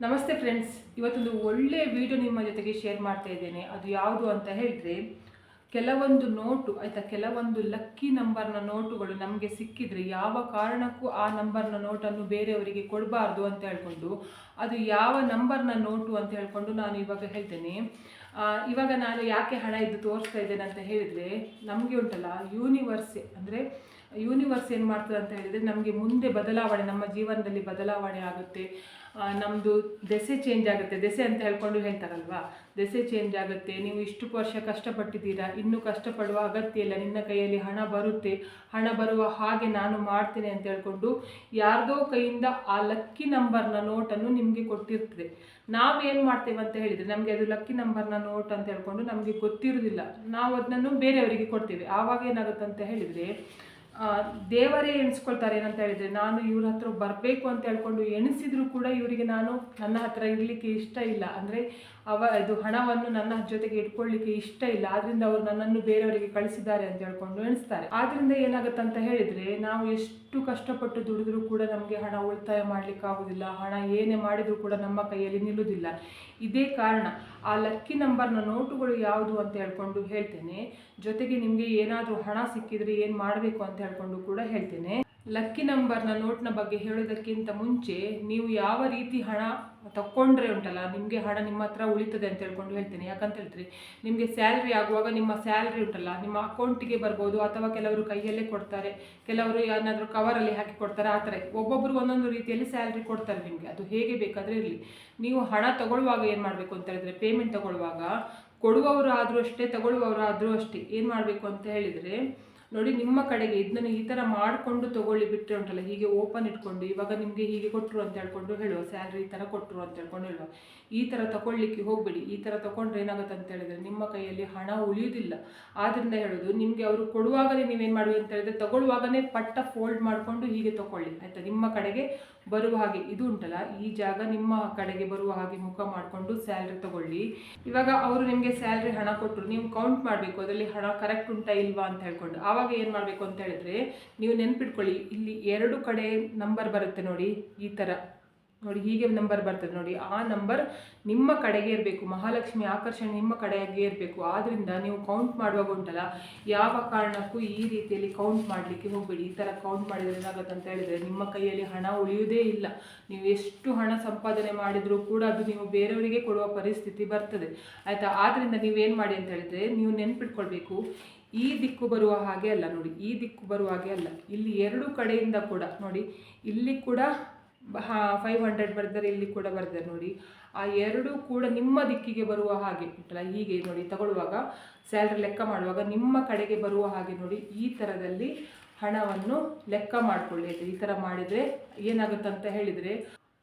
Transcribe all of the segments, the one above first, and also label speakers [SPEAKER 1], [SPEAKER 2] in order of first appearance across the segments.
[SPEAKER 1] ನಮಸ್ತೆ ಫ್ರೆಂಡ್ಸ್ ಇವತ್ತೊಂದು ಒಳ್ಳೆಯ ವಿಡಿಯೋ ನಿಮ್ಮ ಜೊತೆಗೆ ಶೇರ್ ಮಾಡ್ತಾ ಇದ್ದೇನೆ. ಅದು ಯಾವುದು ಅಂತ ಹೇಳಿದ್ರೆ, ಕೆಲವೊಂದು ನೋಟು, ಆಯಿತಾ, ಕೆಲವೊಂದು ಲಕ್ಕಿ ನಂಬರ್ನ ನೋಟುಗಳು ನಮಗೆ ಸಿಕ್ಕಿದ್ರೆ ಯಾವ ಕಾರಣಕ್ಕೂ ಆ ನಂಬರ್ನ ನೋಟನ್ನು ಬೇರೆಯವರಿಗೆ ಕೊಡಬಾರ್ದು ಅಂತ ಹೇಳ್ಕೊಂಡು, ಅದು ಯಾವ ನಂಬರ್ನ ನೋಟು ಅಂತ ಹೇಳ್ಕೊಂಡು ನಾನು ಇವಾಗ ಹೇಳ್ತೇನೆ. ಇವಾಗ ನಾನು ಯಾಕೆ ಹಣ ಇದ್ದು ತೋರಿಸ್ತಾ ಇದ್ದೇನೆ ಅಂತ ಹೇಳಿದರೆ, ನಮಗೆ ಉಂಟಲ್ಲ ಯೂನಿವರ್ಸೆ ಅಂದರೆ ಯೂನಿವರ್ಸ್ ಏನು ಮಾಡ್ತದೆ ಅಂತ ಹೇಳಿದರೆ ನಮಗೆ ಮುಂದೆ ಬದಲಾವಣೆ, ನಮ್ಮ ಜೀವನದಲ್ಲಿ ಬದಲಾವಣೆ ಆಗುತ್ತೆ. ನಮ್ಮದು ದೆಸೆ ಚೇಂಜ್ ಆಗುತ್ತೆ. ದೆಸೆ ಅಂತ ಹೇಳ್ಕೊಂಡು ಹೇಳ್ತಾರಲ್ವಾ? ದೆಸೆ ಚೇಂಜ್ ಆಗುತ್ತೆ. ನೀವು ಇಷ್ಟು ವರ್ಷ ಕಷ್ಟಪಟ್ಟಿದ್ದೀರಾ, ಇನ್ನೂ ಕಷ್ಟಪಡುವ ಅಗತ್ಯ ಇಲ್ಲ. ನಿನ್ನ ಕೈಯಲ್ಲಿ ಹಣ ಬರುತ್ತೆ. ಹಣ ಬರುವ ಹಾಗೆ ನಾನು ಮಾಡ್ತೇನೆ ಅಂತ ಹೇಳ್ಕೊಂಡು ಯಾರ್ದೋ ಕೈಯಿಂದ ಆ ಲಕ್ಕಿ ನಂಬರ್ನ ನೋಟನ್ನು ನಿಮಗೆ ಕೊಟ್ಟಿರ್ತದೆ. ನಾವೇನು ಮಾಡ್ತೇವೆ ಅಂತ ಹೇಳಿದರೆ ನಮಗೆ ಅದು ಲಕ್ಕಿ ನಂಬರ್ನ ನೋಟ್ ಅಂತ ಹೇಳ್ಕೊಂಡು ನಮಗೆ ಗೊತ್ತಿರೋದಿಲ್ಲ. ನಾವು ಅದನ್ನು ಬೇರೆಯವರಿಗೆ ಕೊಡ್ತೇವೆ. ಆವಾಗ ಏನಾಗುತ್ತೆ ಅಂತ ಹೇಳಿದರೆ ದೇವರೇ ಎಣಿಸ್ಕೊಳ್ತಾರೆ ಏನಂತ ಹೇಳಿದರೆ, ನಾನು ಇವ್ರ ಹತ್ರ ಬರಬೇಕು ಅಂತ ಹೇಳ್ಕೊಂಡು ಎಣಿಸಿದ್ರು ಕೂಡ ಇವರಿಗೆ ನಾನು ನನ್ನ ಹತ್ರ ಇರಲಿಕ್ಕೆ ಇಷ್ಟ ಇಲ್ಲ. ಅಂದರೆ ಅವ, ಇದು ಹಣವನ್ನು ನನ್ನ ಜೊತೆಗೆ ಇಟ್ಕೊಳ್ಳಿಕ್ಕೆ ಇಷ್ಟ ಇಲ್ಲ. ಆದ್ರಿಂದ ಅವರು ನನ್ನನ್ನು ಬೇರೆಯವರಿಗೆ ಕಳಿಸಿದ್ದಾರೆ ಅಂತ ಹೇಳ್ಕೊಂಡು ಎಣಿಸ್ತಾರೆ. ಆದ್ರಿಂದ ಏನಾಗುತ್ತೆ ಅಂತ ಹೇಳಿದರೆ, ನಾವು ಎಷ್ಟು ಕಷ್ಟಪಟ್ಟು ದುಡಿದ್ರೂ ಕೂಡ ನಮಗೆ ಹಣ ಉಳಿತಾಯ ಮಾಡ್ಲಿಕ್ಕೆ ಆಗೋದಿಲ್ಲ. ಹಣ ಏನೇ ಮಾಡಿದರೂ ಕೂಡ ನಮ್ಮ ಕೈಯಲ್ಲಿ ನಿಲ್ಲುವುದಿಲ್ಲ ಇದೇ ಕಾರಣ ಆ ಲಕ್ಕಿ ನಂಬರ್ನ ನೋಟುಗಳು ಯಾವುದು ಅಂತ ಹೇಳ್ಕೊಂಡು ಹೇಳ್ತೇನೆ. ಜೊತೆಗೆ ನಿಮಗೆ ಏನಾದರೂ ಹಣ ಸಿಕ್ಕಿದ್ರೆ ಏನು ಮಾಡಬೇಕು ಅಂತ ಹೇಳ್ಕೊಂಡು ಕೂಡ ಹೇಳ್ತೇನೆ. ಲಕ್ಕಿ ನಂಬರ್ನ ನೋಟ್ನ ಬಗ್ಗೆ ಹೇಳೋದಕ್ಕಿಂತ ಮುಂಚೆ ನೀವು ಯಾವ ರೀತಿ ಹಣ ತಕ್ಕೊಂಡ್ರೆ ಉಂಟಲ್ಲ, ನಿಮಗೆ ಹಣ ನಿಮ್ಮ ಹತ್ರ ಉಳಿತದೆ ಅಂತ ಹೇಳ್ಕೊಂಡು ಹೇಳ್ತೇನೆ. ಯಾಕಂತ ಹೇಳ್ತೀರಿ ನಿಮಗೆ ಸ್ಯಾಲ್ರಿ ಆಗುವಾಗ ನಿಮ್ಮ ಸ್ಯಾಲ್ರಿ ಉಂಟಲ್ಲ, ನಿಮ್ಮ ಅಕೌಂಟಿಗೆ ಬರ್ಬೋದು ಅಥವಾ ಕೆಲವರು ಕೈಯಲ್ಲೇ ಕೊಡ್ತಾರೆ. ಕೆಲವರು ಏನಾದರೂ ಕವರಲ್ಲಿ ಹಾಕಿ ಕೊಡ್ತಾರೆ, ಆ ಥರ. ಒಬ್ಬೊಬ್ರಿಗೆ ಒಂದೊಂದು ರೀತಿಯಲ್ಲಿ ಸ್ಯಾಲ್ರಿ ಕೊಡ್ತಾರೆ ನಿಮಗೆ. ಅದು ಹೇಗೆ ಬೇಕಾದರೆ ಇರಲಿ. ನೀವು ಹಣ ತಗೊಳ್ಳುವಾಗ ಏನು ಮಾಡಬೇಕು ಅಂತ ಹೇಳಿದ್ರೆ ಪೇಮೆಂಟ್ ತಗೊಳ್ಳುವಾಗ ಕೊಡುವವರು ಆದರೂ ಅಷ್ಟೇ ತಗೊಳ್ಳುವವರು ಆದರೂ ಅಷ್ಟೇ. ಏನು ಮಾಡಬೇಕು ಅಂತ ಹೇಳಿದರೆ ನೋಡಿ, ನಿಮ್ಮ ಕಡೆಗೆ ಇದನ್ನ ಈ ಥರ ಮಾಡಿಕೊಂಡು ತಗೊಳ್ಳಿ ಬಿಟ್ಟರೆ ಉಂಟಲ್ಲ, ಹೀಗೆ ಓಪನ್ ಇಟ್ಕೊಂಡು, ಇವಾಗ ನಿಮಗೆ ಹೀಗೆ ಕೊಟ್ಟರು ಅಂತ ಹೇಳ್ಕೊಂಡು ಹೇಳುವ ಸ್ಯಾಲ್ರಿ ಈ ಥರ ಕೊಟ್ಟರು ಅಂತ ಹೇಳ್ಕೊಂಡು ಹೇಳುವ. ಈ ಥರ ತಗೊಳ್ಳಿಕ್ಕೆ ಹೋಗಬೇಡಿ, ಈ ಥರ ತಗೊಂಡ್ರೆ ಏನಾಗುತ್ತೆ ಅಂತ ಹೇಳಿದ್ರೆ, ನಿಮ್ಮ ಕೈಯಲ್ಲಿ ಹಣ ಉಳಿಯೋದಿಲ್ಲ ಆದ್ದರಿಂದ ಹೇಳೋದು, ನಿಮಗೆ ಅವರು ಕೊಡುವಾಗಲೇ ನೀವೇನು ಮಾಡುವೆ ಅಂತ ಹೇಳಿದ್ರೆ, ತಗೊಳ್ಳುವಾಗಲೇ ಪಟ್ಟ ಫೋಲ್ಡ್ ಮಾಡಿಕೊಂಡು ಹೀಗೆ ತಗೊಳ್ಳಿ, ಆಯಿತಾ? ನಿಮ್ಮ ಕಡೆಗೆ ಬರುವ ಹಾಗೆ ಇದು ಉಂಟಲ್ಲ, ಈ ಜಾಗ ನಿಮ್ಮ ಕಡೆಗೆ ಬರುವ ಹಾಗೆ ಮುಖ ಮಾಡಿಕೊಂಡು ಸ್ಯಾಲ್ರಿ ತಗೊಳ್ಳಿ. ಇವಾಗ ಅವರು ನಿಮಗೆ ಸ್ಯಾಲ್ರಿ ಹಣ ಕೊಟ್ಟರು ನೀವು ಕೌಂಟ್ ಮಾಡಬೇಕು, ಅದರಲ್ಲಿ ಹಣ ಕರೆಕ್ಟ್ ಉಂಟಾ ಇಲ್ವಾ ಅಂತ ಹೇಳ್ಕೊಂಡು. ಆವಾಗ ಏನು ಮಾಡಬೇಕು ಅಂತ ಹೇಳಿದ್ರೆ, ನೀವು ನೆನ್ಪಿಟ್ಕೊಳ್ಳಿ, ಇಲ್ಲಿ ಎರಡು ಕಡೆ ನಂಬರ್ ಬರುತ್ತೆ ನೋಡಿ, ಈ ಥರ ನೋಡಿ ಹೀಗೆ ನಂಬರ್ ಬರ್ತದೆ ನೋಡಿ, ಆ ನಂಬರ್ ನಿಮ್ಮ ಕಡೆಗೆ ಇರಬೇಕು, ಮಹಾಲಕ್ಷ್ಮಿ ಆಕರ್ಷಣೆ ನಿಮ್ಮ ಕಡೆಗೆ ಇರಬೇಕು. ಆದ್ದರಿಂದ ನೀವು ಕೌಂಟ್ ಮಾಡುವಾಗ ಉಂಟಲ್ಲ, ಯಾವ ಕಾರಣಕ್ಕೂ ಈ ರೀತಿಯಲ್ಲಿ ಕೌಂಟ್ ಮಾಡಲಿಕ್ಕೆ ಹೋಗಬೇಡಿ. ಈ ಥರ ಕೌಂಟ್ ಮಾಡಿದರೆ ಏನಾಗುತ್ತೆ ಅಂತ ಹೇಳಿದರೆ, ನಿಮ್ಮ ಕೈಯಲ್ಲಿ ಹಣ ಉಳಿಯುವುದೇ ಇಲ್ಲ. ನೀವು ಎಷ್ಟು ಹಣ ಸಂಪಾದನೆ ಮಾಡಿದರೂ ಕೂಡ ಅದು ನೀವು ಬೇರೆಯವರಿಗೆ ಕೊಡುವ ಪರಿಸ್ಥಿತಿ ಬರ್ತದೆ. ಆಯಿತಾ? ಆದ್ದರಿಂದ ನೀವೇನು ಮಾಡಿ ಅಂತ ಹೇಳಿದರೆ, ನೀವು ನೆನ್ಪಿಟ್ಕೊಳ್ಬೇಕು, ಈ ದಿಕ್ಕು ಬರುವ ಹಾಗೆ ಅಲ್ಲ ನೋಡಿ, ಈ ದಿಕ್ಕು ಬರುವ ಹಾಗೆ ಅಲ್ಲ. ಇಲ್ಲಿ ಎರಡು ಕಡೆಯಿಂದ ಕೂಡ ನೋಡಿ, ಇಲ್ಲಿ ಕೂಡ ಫೈವ್ ಹಂಡ್ರೆಡ್ ಬರೆದರೆ ಇಲ್ಲಿ ಕೂಡ ಬರೆದರೆ ನೋಡಿ. ಆ ಎರಡೂ ಕೂಡ ನಿಮ್ಮ ದಿಕ್ಕಿಗೆ ಬರುವ ಹಾಗೆ ಉಂಟಲ್ಲ ಹೀಗೆ ನೋಡಿ ತಗೊಳ್ಳುವಾಗ ಸ್ಯಾಲ್ರಿ ಲೆಕ್ಕ ಮಾಡುವಾಗ ನಿಮ್ಮ ಕಡೆಗೆ ಬರುವ ಹಾಗೆ ನೋಡಿ, ಈ ಥರದಲ್ಲಿ ಹಣವನ್ನು ಲೆಕ್ಕ ಮಾಡಿಕೊಳ್ಳಿ ಈ ಥರ ಮಾಡಿದರೆ ಏನಾಗುತ್ತೆ ಅಂತ ಹೇಳಿದರೆ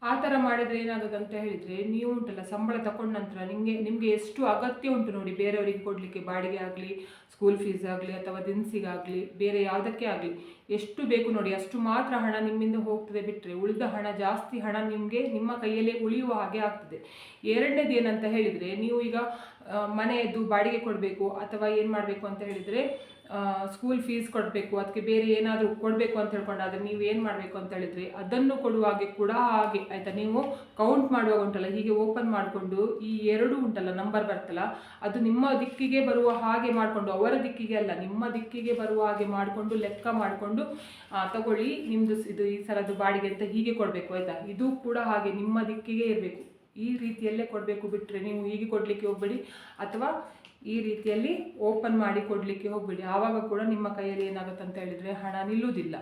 [SPEAKER 1] ಆ ಥರ ಮಾಡಿದರೆ ಏನಾಗುತ್ತೆ ಅಂತ ಹೇಳಿದರೆ, ನೀವು ಉಂಟಲ್ಲ, ಸಂಬಳ ತಗೊಂಡ ನಂತರ ನಿಮಗೆ ನಿಮಗೆ ಎಷ್ಟು ಅಗತ್ಯ ಉಂಟು ನೋಡಿ, ಬೇರೆಯವರಿಗೆ ಕೊಡಲಿಕ್ಕೆ, ಬಾಡಿಗೆ ಆಗಲಿ ಸ್ಕೂಲ್ ಫೀಸ್ ಆಗಲಿ, ಅಥವಾ ದಿನಸಿಗಾಗಲಿ ಬೇರೆ ಯಾವುದಕ್ಕೆ ಆಗಲಿ, ಎಷ್ಟು ಬೇಕು ನೋಡಿ, ಅಷ್ಟು ಮಾತ್ರ ಹಣ ನಿಮ್ಮಿಂದ ಹೋಗ್ತದೆ ಬಿಟ್ಟರೆ ಉಳಿದ ಹಣ, ಜಾಸ್ತಿ ಹಣ ನಿಮಗೆ ನಿಮ್ಮ ಕೈಯಲ್ಲೇ ಉಳಿಯುವ ಹಾಗೆ ಆಗ್ತದೆ. ಎರಡನೇದು ಏನಂತ ಹೇಳಿದರೆ, ನೀವು ಈಗ ಮನೆಯದ್ದು ಬಾಡಿಗೆ ಕೊಡಬೇಕು ಅಥವಾ ಏನು ಮಾಡಬೇಕು ಅಂತ ಹೇಳಿದರೆ ಸ್ಕೂಲ್ ಫೀಸ್ ಕೊಡಬೇಕು ಅದಕ್ಕೆ ಬೇರೆ ಏನಾದರೂ ಕೊಡಬೇಕು ಅಂತ ಹೇಳ್ಕೊಂಡಾದ್ರೆ ನೀವು ಏನು ಮಾಡಬೇಕು ಅಂತ ಹೇಳಿದರೆ ಅದನ್ನು ಕೊಡುವಾಗೆ ಕೂಡ ಹಾಗೆ, ಆಯಿತಾ? ನೀವು ಕೌಂಟ್ ಮಾಡುವಾಗ ಉಂಟಲ್ಲ, ಹೀಗೆ ಓಪನ್ ಮಾಡಿಕೊಂಡು ಈ ಎರಡು ಉಂಟಲ್ಲ ನಂಬರ್ ಬರ್ತಲ್ಲ, ಅದು ನಿಮ್ಮ ದಿಕ್ಕಿಗೆ ಬರುವ ಹಾಗೆ ಮಾಡಿಕೊಂಡು, ಅವರ ದಿಕ್ಕಿಗೆ ಅಲ್ಲ, ನಿಮ್ಮ ದಿಕ್ಕಿಗೆ ಬರುವ ಹಾಗೆ ಮಾಡಿಕೊಂಡು, ಲೆಕ್ಕ ಮಾಡಿಕೊಂಡು ತಗೊಳ್ಳಿ ನಿಮ್ಮದು ಇದು ಈ ಸಲದ್ದು ಬಾಡಿಗೆ ಅಂತ ಹೀಗೆ ಕೊಡಬೇಕು, ಆಯಿತಾ? ಇದು ಕೂಡ ಹಾಗೆ ನಿಮ್ಮ ದಿಕ್ಕಿಗೆ ಇರಬೇಕು. ಈ ರೀತಿಯಲ್ಲೇ ಕೊಡಬೇಕು ಬಿಟ್ಟರೆ ನೀವು ಹೀಗೆ ಕೊಡಲಿಕ್ಕೆ ಹೋಗಬೇಡಿ. ಅಥವಾ ಈ ರೀತಿಯಲ್ಲಿ ಓಪನ್ ಮಾಡಿ ಕೊಡಲಿಕ್ಕೆ ಹೋಗಬೇಡಿ. ಆವಾಗ ಕೂಡ ನಿಮ್ಮ ಕೈಯಲ್ಲಿ ಏನಾಗುತ್ತೆ ಅಂತ ಹೇಳಿದರೆ ಹಣ ನಿಲ್ಲುವುದಿಲ್ಲ.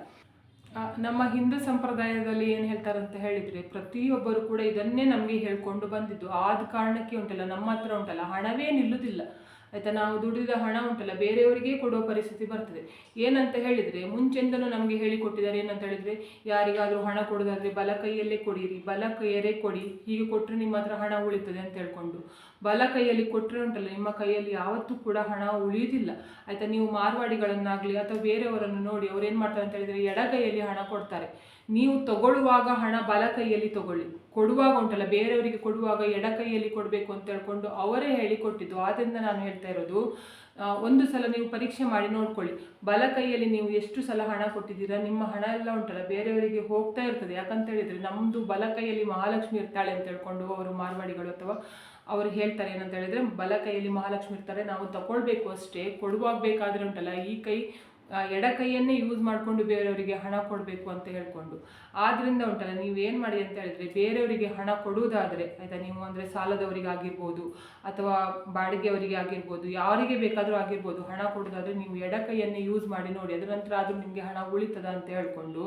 [SPEAKER 1] ನಮ್ಮ ಹಿಂದೂ ಸಂಪ್ರದಾಯದಲ್ಲಿ ಏನು ಹೇಳ್ತಾರೆ ಅಂತ ಹೇಳಿದರೆ ಪ್ರತಿಯೊಬ್ಬರು ಕೂಡ ಇದನ್ನೇ ನಮಗೆ ಹೇಳ್ಕೊಂಡು ಬಂದಿದ್ದು. ಆದ ಕಾರಣಕ್ಕೆ ಉಂಟಲ್ಲ, ನಮ್ಮ ಹತ್ರ ಉಂಟಲ್ಲ. ಹಣವೇ ನಿಲ್ಲುವುದಿಲ್ಲ. ಆಯಿತಾ, ನಾವು ದುಡಿದ ಹಣ ಉಂಟಲ್ಲ, ಬೇರೆಯವರಿಗೆ ಕೊಡುವ ಪರಿಸ್ಥಿತಿ ಬರ್ತದೆ. ಏನಂತ ಹೇಳಿದರೆ ಮುಂಚೆಂದಲೂ ನಮಗೆ ಹೇಳಿಕೊಟ್ಟಿದ್ದಾರೆ ಏನಂತ ಹೇಳಿದರೆ, ಯಾರಿಗಾದರೂ ಹಣ ಕೊಡೋದಾದರೆ ಬಲ ಕೈಯಲ್ಲೇ ಕೊಡಿರಿ, ಬಲ ಕೈಯರೇ ಕೊಡಿ, ಹೀಗೆ ಕೊಟ್ಟರೆ ನಿಮ್ಮ ಹತ್ರ ಹಣ ಉಳಿತದೆ ಅಂತ ಹೇಳ್ಕೊಂಡು ಬಲ ಕೈಯಲ್ಲಿ ಕೊಟ್ಟರೆ ಉಂಟಲ್ಲ, ನಿಮ್ಮ ಕೈಯಲ್ಲಿ ಯಾವತ್ತೂ ಕೂಡ ಹಣ ಉಳಿಯುವುದಿಲ್ಲ ಆಯಿತಾ, ನೀವು ಮಾರ್ವಾಡಿಗಳನ್ನಾಗಲಿ ಅಥವಾ ಬೇರೆಯವರನ್ನು ನೋಡಿ ಅವ್ರು ಏನು ಮಾಡ್ತಾರೆ ಅಂತ ಹೇಳಿದರೆ ಎಡಗೈಯಲ್ಲಿ ಹಣ ಕೊಡ್ತಾರೆ. ನೀವು ತಗೊಳ್ಳುವಾಗ ಹಣ ಬಲ ಕೈಯಲ್ಲಿ ತಗೊಳ್ಳಿ. ಕೊಡುವಾಗ ಉಂಟಲ್ಲ, ಬೇರೆಯವರಿಗೆ ಕೊಡುವಾಗ ಎಡ ಕೈಯಲ್ಲಿ ಕೊಡಬೇಕು ಅಂತ ಹೇಳ್ಕೊಂಡು ಅವರೇ ಹೇಳಿಕೊಟ್ಟಿದ್ದು. ಆದ್ದರಿಂದ ನಾನು ಹೇಳ್ತಾ ಇರೋದು ಒಂದು ಸಲ ನೀವು ಪರೀಕ್ಷೆ ಮಾಡಿ ನೋಡ್ಕೊಳ್ಳಿ. ಬಲ ಕೈಯಲ್ಲಿ ನೀವು ಎಷ್ಟು ಸಲ ಹಣ ಕೊಟ್ಟಿದ್ದೀರಾ? ನಿಮ್ಮ ಹಣ ಎಲ್ಲ ಉಂಟಲ್ಲ, ಬೇರೆಯವರಿಗೆ ಹೋಗ್ತಾ ಇರ್ತದೆ. ಯಾಕಂತ ಹೇಳಿದರೆ ನಮ್ಮದು ಬಲ ಕೈಯಲ್ಲಿ ಮಹಾಲಕ್ಷ್ಮಿ ಇರ್ತಾಳೆ ಅಂತ ಹೇಳ್ಕೊಂಡು ಅವರು ಮಾರ್ವಾಡಿಗಳು ಅಥವಾ ಅವರು ಹೇಳ್ತಾರೆ ಏನಂತ ಹೇಳಿದ್ರೆ, ಬಲ ಕೈಯಲ್ಲಿ ಮಹಾಲಕ್ಷ್ಮಿ ಇರ್ತಾರೆ, ನಾವು ತಗೊಳ್ಬೇಕು ಅಷ್ಟೇ, ಕೊಡುವಾಗ್ಬೇಕಾದ್ರೆ ಉಂಟಲ್ಲ, ಈ ಕೈ ಎಡ ಕೈಯನ್ನೇ ಯೂಸ್ ಮಾಡಿಕೊಂಡು ಬೇರೆಯವರಿಗೆ ಹಣ ಕೊಡಬೇಕು ಅಂತ ಹೇಳ್ಕೊಂಡು. ಆದ್ರಿಂದ ಉಂಟಲ್ಲ, ನೀವು ಏನು ಮಾಡಿ ಅಂತ ಹೇಳಿದ್ರೆ, ಬೇರೆಯವರಿಗೆ ಹಣ ಕೊಡುವುದಾದರೆ, ಆಯಿತಾ, ನೀವು ಅಂದರೆ ಸಾಲದವರಿಗೆ ಆಗಿರ್ಬೋದು ಅಥವಾ ಬಾಡಿಗೆಯವರಿಗೆ ಆಗಿರ್ಬೋದು, ಯಾರಿಗೆ ಬೇಕಾದರೂ ಆಗಿರ್ಬೋದು, ಹಣ ಕೊಡೋದಾದರೆ ನೀವು ಎಡ ಕೈಯನ್ನೇ ಯೂಸ್ ಮಾಡಿ ನೋಡಿ, ಅದರ ನಂತರ ಆದರೂ ನಿಮಗೆ ಹಣ ಉಳಿತದ ಅಂತ ಹೇಳ್ಕೊಂಡು,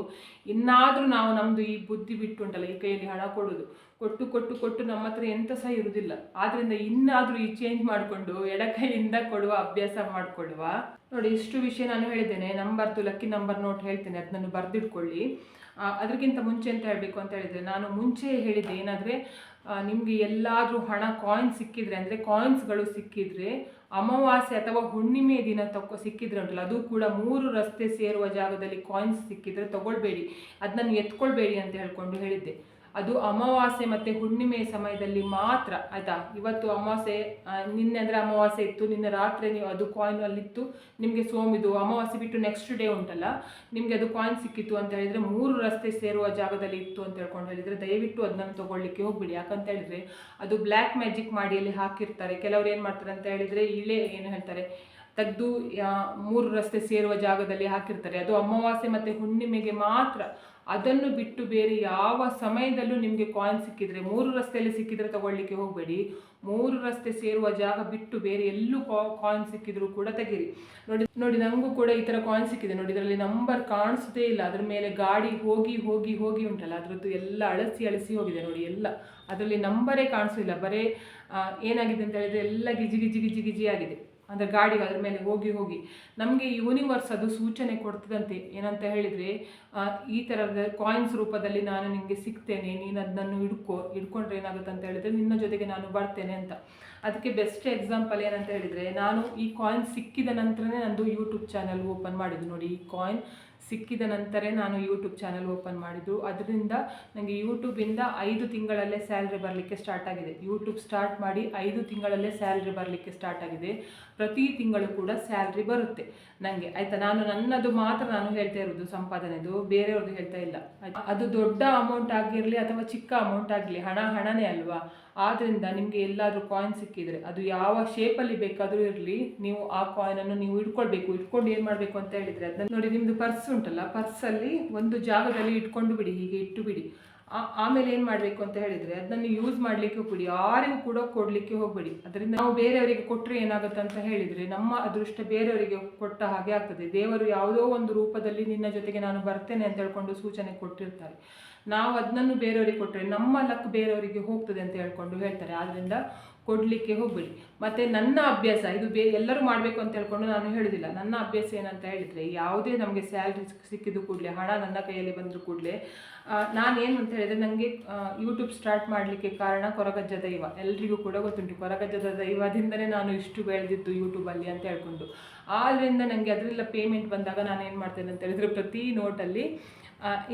[SPEAKER 1] ಇನ್ನಾದರೂ ನಾವು ನಮ್ಮದು ಈ ಬುದ್ಧಿ ಬಿಟ್ಟು ಉಂಟಲ್ಲ, ಈ ಕೈಯಲ್ಲಿ ಹಣ ಕೊಡೋದು ಕೊಟ್ಟು ಕೊಟ್ಟು ಕೊಟ್ಟು ನಮ್ಮ ಹತ್ರ ಎಂಥ ಸಹ ಇರುವುದಿಲ್ಲ. ಆದ್ದರಿಂದ ಇನ್ನಾದರೂ ಈ ಚೇಂಜ್ ಮಾಡಿಕೊಂಡು ಎಡ ಕೈಯಿಂದ ಕೊಡುವ ಅಭ್ಯಾಸ ಮಾಡಿಕೊಳ್ಳುವ ನೋಡಿ, ಇಷ್ಟು ವಿಷಯ ನಾನು ಹೇಳಿದ್ದೇನೆ. ನಂಬರ್ದು ಲಕ್ಕಿ ನಂಬರ್ ನೋಟ್ ಹೇಳ್ತೇನೆ, ಅದನ್ನು ಬರೆದಿಟ್ಕೊಳ್ಳಿ. ಅದಕ್ಕಿಂತ ಮುಂಚೆ ಅಂತ ಹೇಳಬೇಕು ಅಂತ ಹೇಳಿದರೆ, ನಾನು ಮುಂಚೆ ಹೇಳಿದ್ದೆ ಏನಾದರೆ ನಿಮಗೆ ಎಲ್ಲಾದರೂ ಹಣ ಕಾಯಿನ್ಸ್ ಸಿಕ್ಕಿದ್ರೆ, ಅಂದರೆ ಕಾಯಿನ್ಸ್ಗಳು ಸಿಕ್ಕಿದ್ರೆ, ಅಮಾವಾಸ್ಯೆ ಅಥವಾ ಹುಣ್ಣಿಮೆ ದಿನ ತಗೋ ಸಿಕ್ಕಿದ್ರೆ ಉಂಟಲ್ಲ, ಅದು ಕೂಡ ಮೂರು ರಸ್ತೆ ಸೇರುವ ಜಾಗದಲ್ಲಿ ಕಾಯಿನ್ಸ್ ಸಿಕ್ಕಿದ್ರೆ ತಗೊಳ್ಬೇಡಿ. ಅದನ್ನು ಎತ್ಕೊಳ್ಬೇಡಿ ಅಂತ ಹೇಳ್ಕೊಂಡು ಹೇಳಿದ್ದೆ. ಅದು ಅಮಾವಾಸ್ಯೆ ಮತ್ತು ಹುಣ್ಣಿಮೆ ಸಮಯದಲ್ಲಿ ಮಾತ್ರ, ಆಯಿತಾ? ಇವತ್ತು ಅಮಾವಾಸ್ಯೆ ನಿನ್ನೆ ಅಂದರೆ ಅಮಾವಾಸ್ಯೆ ಇತ್ತು, ನಿನ್ನೆ ರಾತ್ರಿ ನೀವು ಅದು ಕಾಯಿನ್ ಅಲ್ಲಿತ್ತು, ನಿಮಗೆ ಸೋಮಿದು ಅಮಾವಾಸ್ಯೆ ಬಿಟ್ಟು ನೆಕ್ಸ್ಟ್ ಡೇ ಉಂಟಲ್ಲ, ನಿಮಗೆ ಅದು ಕಾಯಿನ್ ಸಿಕ್ಕಿತ್ತು ಅಂತ ಹೇಳಿದರೆ ಮೂರು ರಸ್ತೆ ಸೇರುವ ಜಾಗದಲ್ಲಿ ಇತ್ತು ಅಂತ ಹೇಳ್ಕೊಂಡು ಹೇಳಿದರೆ ದಯವಿಟ್ಟು ಅದನ್ನು ತೊಗೊಳ್ಳಿಕ್ಕೆ ಹೋಗ್ಬಿಡಿ. ಯಾಕಂತ ಹೇಳಿದರೆ ಅದು ಬ್ಲ್ಯಾಕ್ ಮ್ಯಾಜಿಕ್ ಮಾಡಿ ಅಲ್ಲಿ ಹಾಕಿರ್ತಾರೆ. ಕೆಲವರು ಏನು ಮಾಡ್ತಾರೆ ಅಂತ ಹೇಳಿದರೆ ಇಳೆ ಏನು ಹೇಳ್ತಾರೆ? ತೆಗೆದು ಮೂರು ರಸ್ತೆ ಸೇರುವ ಜಾಗದಲ್ಲಿ ಹಾಕಿರ್ತಾರೆ. ಅದು ಅಮಾವಾಸ್ಯೆ ಮತ್ತು ಹುಣ್ಣಿಮೆಗೆ ಮಾತ್ರ. ಅದನ್ನು ಬಿಟ್ಟು ಬೇರೆ ಯಾವ ಸಮಯದಲ್ಲೂ ನಿಮಗೆ ಕಾಯಿನ್ ಸಿಕ್ಕಿದರೆ, ಮೂರು ರಸ್ತೆಯಲ್ಲಿ ಸಿಕ್ಕಿದರೆ ತಗೊಳ್ಳಿಕ್ಕೆ ಹೋಗಬೇಡಿ. ಮೂರು ರಸ್ತೆ ಸೇರುವ ಜಾಗ ಬಿಟ್ಟು ಬೇರೆ ಎಲ್ಲೂ ಕಾಯಿನ್ ಸಿಕ್ಕಿದರೂ ಕೂಡ ತೆಗೀರಿ. ನೋಡಿ ನೋಡಿ ನನಗೂ ಕೂಡ ಈ ಥರ ಕಾಯಿನ್ ಸಿಕ್ಕಿದೆ. ನೋಡಿ, ಇದರಲ್ಲಿ ನಂಬರ್ ಕಾಣಿಸೋದೇ ಇಲ್ಲ. ಅದ್ರ ಮೇಲೆ ಗಾಡಿ ಹೋಗಿ ಹೋಗಿ ಹೋಗಿ ಉಂಟಲ್ಲ. ಅದರದ್ದು ಎಲ್ಲ ಅಳಸಿ ಅಳಸಿ ಹೋಗಿದೆ ನೋಡಿ ಎಲ್ಲ. ಅದರಲ್ಲಿ ನಂಬರೇ ಕಾಣಿಸೋದಿಲ್ಲ. ಬರೀ ಏನಾಗಿದೆ ಅಂತ ಹೇಳಿದರೆ ಎಲ್ಲ ಗಿಜಿ ಗಿಜಿ ಗಿಜಿ ಗಿಜಿ ಆಗಿದೆ. ಅಂದರೆ ಗಾಡಿ ಅದ್ರ ಮೇಲೆ ಹೋಗಿ ಹೋಗಿ. ನಮಗೆ ಯೂನಿವರ್ಸ್ ಅದು ಸೂಚನೆ ಕೊಡ್ತದಂತೆ. ಏನಂತ ಹೇಳಿದರೆ ಈ ಥರದ ಕಾಯಿನ್ಸ್ ರೂಪದಲ್ಲಿ ನಾನು ನಿಮಗೆ ಸಿಗ್ತೇನೆ, ನೀನು ಅದನ್ನು ಹಿಡ್ಕೊ, ಹಿಡ್ಕೊಂಡ್ರೆ ಏನಾಗುತ್ತೆ ಅಂತ ಹೇಳಿದರೆ ನಿನ್ನ ಜೊತೆಗೆ ನಾನು ಬರ್ತೇನೆ ಅಂತ. ಅದಕ್ಕೆ ಬೆಸ್ಟ್ ಎಕ್ಸಾಂಪಲ್ ಏನಂತ ಹೇಳಿದರೆ, ನಾನು ಈ ಕಾಯಿನ್ ಸಿಕ್ಕಿದ ನಂತರನೇ ನಂದು ಯೂಟ್ಯೂಬ್ ಚಾನಲ್ ಓಪನ್ ಮಾಡಿದ್ದು ನೋಡಿ. ಈ ಕಾಯಿನ್ ಸಿಕ್ಕಿದ ನಂತರ ನಾನು ಯೂಟ್ಯೂಬ್ ಚಾನಲ್ ಓಪನ್ ಮಾಡಿದ್ದು. ಅದರಿಂದ ನನಗೆ ಯೂಟ್ಯೂಬಿಂದ ಐದು ತಿಂಗಳಲ್ಲೇ ಸ್ಯಾಲ್ರಿ ಬರಲಿಕ್ಕೆ ಸ್ಟಾರ್ಟ್ ಆಗಿದೆ. ಯೂಟ್ಯೂಬ್ ಸ್ಟಾರ್ಟ್ ಮಾಡಿ ಐದು ತಿಂಗಳಲ್ಲೇ ಸ್ಯಾಲ್ರಿ ಬರಲಿಕ್ಕೆ ಸ್ಟಾರ್ಟ್ ಆಗಿದೆ. ಪ್ರತಿ ತಿಂಗಳು ಕೂಡ ಸ್ಯಾಲ್ರಿ ಬರುತ್ತೆ. ನನಗೆ ಆಯಿತಾ? ನಾನು ನನ್ನದು ಮಾತ್ರ ನಾನು ಹೇಳ್ತಾ ಇರೋದು, ಸಂಪಾದನೆದು. ಬೇರೆಯವ್ರದ್ದು ಹೇಳ್ತಾ ಇಲ್ಲ? ಅದು ದೊಡ್ಡ ಅಮೌಂಟ್ ಆಗಿರಲಿ ಅಥವಾ ಚಿಕ್ಕ ಅಮೌಂಟ್ ಆಗಲಿ ಹಣ ಹಣನೇ ಅಲ್ವಾ? ಆದ್ದರಿಂದ ನಿಮಗೆ ಎಲ್ಲಾದರೂ ಕಾಯಿನ್ ಸಿಕ್ಕಿದರೆ, ಅದು ಯಾವ ಶೇಪಲ್ಲಿ ಬೇಕಾದರೂ ಇರಲಿ, ನೀವು ಆ ಕಾಯಿನನ್ನು ನೀವು ಇಟ್ಕೊಳ್ಬೇಕು. ಇಟ್ಕೊಂಡು ಏನು ಮಾಡಬೇಕು ಅಂತ ಹೇಳಿದರೆ ಅದನ್ನ ನೋಡಿ ನಿಮ್ಮದು ಪರ್ಸ್ ಉಂಟಲ್ಲ ಪರ್ಸಲ್ಲಿ ಒಂದು ಜಾಗದಲ್ಲಿ ಇಟ್ಕೊಂಡು ಬಿಡಿ, ಹೀಗೆ ಇಟ್ಟು ಬಿಡಿ. ಆಮೇಲೆ ಏನು ಮಾಡಬೇಕು ಅಂತ ಹೇಳಿದರೆ ಅದನ್ನು ಯೂಸ್ ಮಾಡಲಿಕ್ಕೆ ಹೋಗ್ಬಿಡಿ ಯಾರಿಗೂ ಕೂಡ ಕೊಡಲಿಕ್ಕೆ ಹೋಗಬೇಡಿ. ಅದರಿಂದ ನಾವು ಬೇರೆಯವರಿಗೆ ಕೊಟ್ಟರೆ ಏನಾಗುತ್ತೆ ಅಂತ ಹೇಳಿದರೆ, ನಮ್ಮ ಅದೃಷ್ಟ ಬೇರೆಯವರಿಗೆ ಕೊಟ್ಟ ಹಾಗೆ ಆಗ್ತದೆ. ದೇವರು ಯಾವುದೋ ಒಂದು ರೂಪದಲ್ಲಿ ನಿನ್ನ ಜೊತೆಗೆ ನಾನು ಬರ್ತೇನೆ ಅಂತ ಹೇಳ್ಕೊಂಡು ಸೂಚನೆ ಕೊಟ್ಟಿರ್ತಾರೆ. ನಾವು ಅದನ್ನು ಬೇರೆಯವರಿಗೆ ಕೊಟ್ಟರೆ ನಮ್ಮ ಲಕ್ ಬೇರೆಯವರಿಗೆ ಹೋಗ್ತದೆ ಅಂತ ಹೇಳ್ಕೊಂಡು ಹೇಳ್ತಾರೆ. ಆದ್ದರಿಂದ ಕೊಡಲಿಕ್ಕೆ ಹೋಗಬೇಡಿ. ಮತ್ತು ನನ್ನ ಅಭ್ಯಾಸ, ಇದು ಬೇ, ಎಲ್ಲರೂ ಮಾಡಬೇಕು ಅಂತ ಹೇಳ್ಕೊಂಡು ನಾನು ಹೇಳೋದಿಲ್ಲ. ನನ್ನ ಅಭ್ಯಾಸ ಏನಂತ ಹೇಳಿದರೆ ಯಾವುದೇ ನಮಗೆ ಸ್ಯಾಲ್ರಿ ಸಿಕ್ಕಿದ್ದು ಕೂಡಲೇ, ಹಣ ನನ್ನ ಕೈಯಲ್ಲಿ ಬಂದರೂ ಕೂಡಲೇ ನಾನೇನು ಅಂತ ಹೇಳಿದರೆ ನನಗೆ ಯೂಟ್ಯೂಬ್ ಸ್ಟಾರ್ಟ್ ಮಾಡಲಿಕ್ಕೆ ಕಾರಣ ಕೊರಗಜ್ಜ ದೈವ. ಎಲ್ರಿಗೂ ಕೂಡ ಗೊತ್ತುಂಟು. ಕೊರಗಜ್ಜದ ದೈವದಿಂದಲೇ ನಾನು ಇಷ್ಟು ಬೆಳೆದಿದ್ದು ಯೂಟ್ಯೂಬಲ್ಲಿ ಅಂತ ಹೇಳ್ಕೊಂಡು. ಆದ್ದರಿಂದ ನನಗೆ ಅದ್ರಲ್ಲ ಪೇಮೆಂಟ್ ಬಂದಾಗ ನಾನು ಏನು ಮಾಡ್ತೇನೆ ಅಂತ ಹೇಳಿದರೆ ಪ್ರತಿ ನೋಟಲ್ಲಿ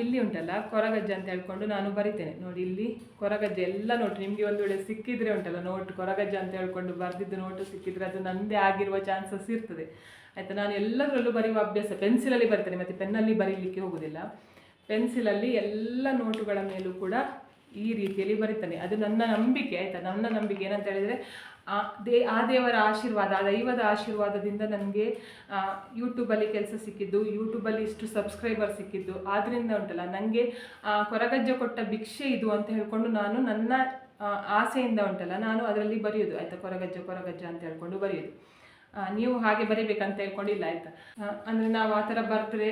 [SPEAKER 1] ಇಲ್ಲಿ ಉಂಟಲ್ಲ, ಕೊರಗಜ್ಜೆ ಅಂತ ಹೇಳ್ಕೊಂಡು ನಾನು ಬರಿತೇನೆ. ನೋಡಿ, ಇಲ್ಲಿ ಕೊರಗಜ್ಜೆ ಎಲ್ಲ ನೋಟ್. ನಿಮಗೆ ಒಂದು ವೇಳೆ ಸಿಕ್ಕಿದ್ರೆ ಉಂಟಲ್ಲ ನೋಟ್, ಕೊರಗಜ್ಜೆ ಅಂತ ಹೇಳ್ಕೊಂಡು ಬರೆದಿದ್ದು ನೋಟು ಸಿಕ್ಕಿದ್ರೆ ಅದು ನನ್ನದೇ ಆಗಿರುವ ಚಾನ್ಸಸ್ ಇರ್ತದೆ. ಆಯಿತಾ, ನಾನು ಎಲ್ಲದರಲ್ಲೂ ಬರೆಯುವ ಅಭ್ಯಾಸ ಪೆನ್ಸಿಲಲ್ಲಿ ಬರ್ತೇನೆ, ಮತ್ತು ಪೆನ್ನಲ್ಲಿ ಬರೀಲಿಕ್ಕೆ ಹೋಗೋದಿಲ್ಲ. ಪೆನ್ಸಿಲಲ್ಲಿ ಎಲ್ಲ ನೋಟುಗಳ ಮೇಲೂ ಕೂಡ ಈ ರೀತಿಯಲ್ಲಿ ಬರೀತಾನೆ. ಅದು ನನ್ನ ನಂಬಿಕೆ, ಆಯಿತಾ? ನನ್ನ ನಂಬಿಕೆ ಏನಂತ ಹೇಳಿದರೆ ದೇ, ಆ ದೇವರ ಆಶೀರ್ವಾದ, ಆ ದೈವದ ಆಶೀರ್ವಾದದಿಂದ ನನಗೆ ಯೂಟ್ಯೂಬಲ್ಲಿ ಕೆಲಸ ಸಿಕ್ಕಿದ್ದು ಯೂಟ್ಯೂಬಲ್ಲಿ ಇಷ್ಟು ಸಬ್ಸ್ಕ್ರೈಬರ್ ಸಿಕ್ಕಿದ್ದು ಆದ್ದರಿಂದ ಉಂಟಲ್ಲ ನನಗೆ ಕೊರಗಜ್ಜ ಕೊಟ್ಟ ಭಿಕ್ಷೆ ಇದು ಅಂತ ಹೇಳ್ಕೊಂಡು ನಾನು ನನ್ನ ಆಸೆಯಿಂದ ಉಂಟಲ್ಲ, ನಾನು ಅದರಲ್ಲಿ ಬರೆಯೋದು, ಆಯಿತಾ? ಕೊರಗಜ್ಜ ಕೊರಗಜ್ಜ ಅಂತ ಹೇಳ್ಕೊಂಡು ಬರೆಯೋದು. ನೀವು ಹಾಗೆ ಬರಿಬೇಕಂತ ಹೇಳ್ಕೊಂಡಿಲ್ಲ, ಆಯ್ತಾ? ಅಂದರೆ ನಾವು ಆ ಥರ ಬರೆದ್ರೆ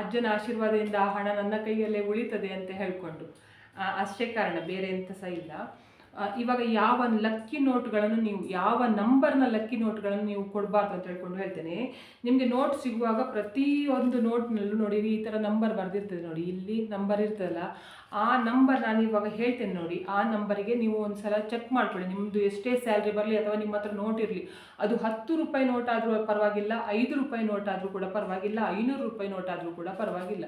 [SPEAKER 1] ಅಜ್ಜನ ಆಶೀರ್ವಾದದಿಂದ ಆ ಹಣ ನನ್ನ ಕೈಯಲ್ಲೇ ಉಳಿತದೆ ಅಂತ ಹೇಳ್ಕೊಂಡು. ಅಷ್ಟೇ ಕಾರಣ, ಬೇರೆ ಎಂತ ಸಹ ಇಲ್ಲ. ಇವಾಗ ಯಾವ ಲಕ್ಕಿ ನೋಟ್ಗಳನ್ನು ನೀವು, ಯಾವ ನಂಬರ್ನ ಲಕ್ಕಿ ನೋಟ್ಗಳನ್ನು ನೀವು ಕೊಡಬಾರ್ದು ಅಂತ ಹೇಳ್ಕೊಂಡು ಹೇಳ್ತೇನೆ. ನಿಮಗೆ ನೋಟ್ ಸಿಗುವಾಗ ಪ್ರತಿಯೊಂದು ನೋಟ್ನಲ್ಲೂ ನೋಡಿ, ಈ ಥರ ನಂಬರ್ ಬರೆದಿರ್ತದೆ ನೋಡಿ, ಇಲ್ಲಿ ನಂಬರ್ ಇರ್ತದಲ್ಲ, ಆ ನಂಬರ್ ನಾನು ಇವಾಗ ಹೇಳ್ತೇನೆ ನೋಡಿ, ಆ ನಂಬರಿಗೆ ನೀವು ಒಂದ್ಸಲ ಚೆಕ್ ಮಾಡ್ಕೊಳ್ಳಿ. ನಿಮ್ಮದು ಎಷ್ಟೇ ಸ್ಯಾಲ್ರಿ ಬರಲಿ ಅಥವಾ ನಿಮ್ಮ ಹತ್ರ ನೋಟ್ ಇರಲಿ, ಅದು ಹತ್ತು ರೂಪಾಯಿ ನೋಟ್ ಆದರೂ ಪರವಾಗಿಲ್ಲ, ಐದು ರೂಪಾಯಿ ನೋಟ್ ಆದರೂ ಕೂಡ ಪರವಾಗಿಲ್ಲ, ಐನೂರು ರೂಪಾಯಿ ನೋಟ್ ಆದರೂ ಕೂಡ ಪರವಾಗಿಲ್ಲ.